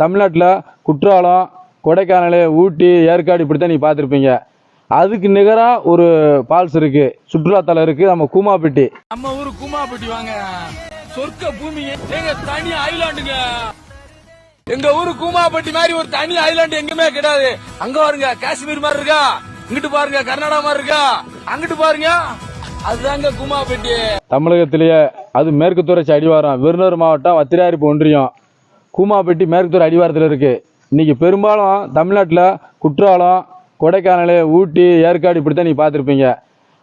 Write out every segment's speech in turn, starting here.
தமிழ்நாட்டில் குற்றாலம் கொடைக்கானல் ஊட்டி ஏற்காடு இப்படி தான் நீங்கள் பார்த்துருப்பீங்க. அதுக்கு நிகராக ஒரு ஃபால்ஸ் இருக்குது சுற்றுலாத்தலம் இருக்குது நம்ம கூமாப்பட்டி. நம்ம ஊரு கூமாப்பட்டி வாங்க. சொர்க்க பூமி எங்க தனி ஐலாண்டுங்க. எங்க ஊரு கூமாப்பட்டி மாதிரி ஒரு தனி ஐலாண்டு எங்குமே கிடையாது. அங்க பாருங்க காஷ்மீர் மாதிரி இருக்கா? இங்கிட்டு பாருங்க கர்நாடகா மாதிரி இருக்கா? அங்கிட்டு பாருங்க. அதுதாங்க கூமாப்பட்டி. தமிழகத்திலேயே அது மேற்கு தொடர்ச்சி அடிவாரம். விருதுநகர் மாவட்டம் வத்திராரிப்பு ஒன்றியம். கூமாப்பட்டி மேற்குத்தூர் அடிவாரத்தில் இருக்குது இன்றைக்கி பெரும்பாலும் தமிழ்நாட்டில் குற்றாலம் கொடைக்கானல் ஊட்டி ஏற்காடு இப்படி தான் நீங்கள் பார்த்துருப்பீங்க.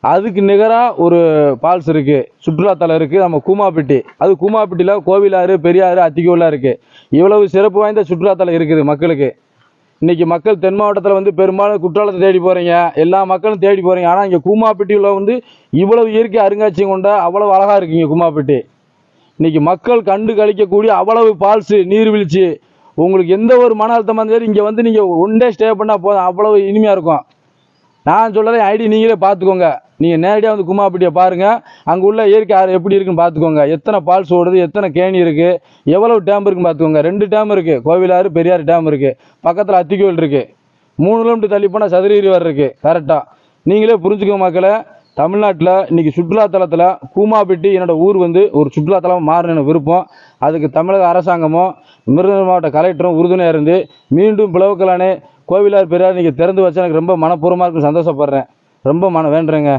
அதுக்கு நிகராக ஒரு ஃபால்ஸ் இருக்குது சுற்றுலாத்தலம் இருக்குது நம்ம கூமாப்பட்டி. அது கூமாப்பட்டியில் கோவிலாறு பெரியாறு அத்திக்கோலாம் இருக்குது இவ்வளவு சிறப்பு வாய்ந்த சுற்றுலாத்தலம் இருக்குது மக்களுக்கு. இன்னைக்கு மக்கள் தென் மாவட்டத்தில் வந்து பெரும்பாலும் குற்றாலத்தை தேடி போகிறீங்க எல்லா மக்களும் தேடி போகிறீங்க ஆனால் இங்கே கூமாப்பட்டியில் வந்து இவ்வளவு இயற்கை அருங்காட்சியகம் கொண்ட அவ்வளோ அழகாக இருக்குங்க கூமாப்பட்டி. இன்றைக்கி மக்கள் கண்டு கழிக்கக்கூடிய அவ்வளவு ஃபால்ஸு நீர்வீழ்ச்சி உங்களுக்கு எந்த ஒரு மன அழுத்தமாக இருந்தாலும் இங்கே வந்து நீங்கள் ஒன் டே ஸ்டே பண்ணால் போதும். அவ்வளவு இனிமையாக இருக்கும். நான் சொல்கிறேன் ஐடி நீங்களே பார்த்துக்கோங்க. நீங்கள் நேரடியாக வந்து குமாப்பட்டியை பாருங்கள் அங்கே உள்ள இயற்கை ஆறு எப்படி இருக்குன்னு பார்த்துக்கோங்க. எத்தனை ஃபால்ஸ் ஓடுது எத்தனை கேணி இருக்குது எவ்வளவு டேம் இருக்குன்னு பார்த்துக்கோங்க. ரெண்டு டேம் இருக்குது கோவிலாறு பெரியாறு டேம் இருக்குது பக்கத்தில் அத்திக்கோவில் இருக்குது மூணு கிலோமீட்டர் தள்ளி போனால் சதுரகிரி வர இருக்குது கரெக்டாக நீங்களே புரிஞ்சுக்கோங்க மக்களை. தமிழ்நாட்டில் இன்றைக்கி சுற்றுலாத்தலத்தில் கூமாபெட்டி என்னோட ஊர் வந்து ஒரு சுற்றுலாத்தலமாக மாறணும்னு விருப்பம். அதுக்கு தமிழக அரசாங்கமும் விருதுநகர் மாவட்ட கலெக்டரும் உறுதுணையாக இருந்து மீண்டும் பிளவுக்கலானே கோவிலார் பெரியார் இன்றைக்கி திறந்து வச்சு எனக்கு ரொம்ப மனப்பூர்வமாக இருக்கும். சந்தோஷப்படுறேன். ரொம்ப மன வேண்டுறேங்க.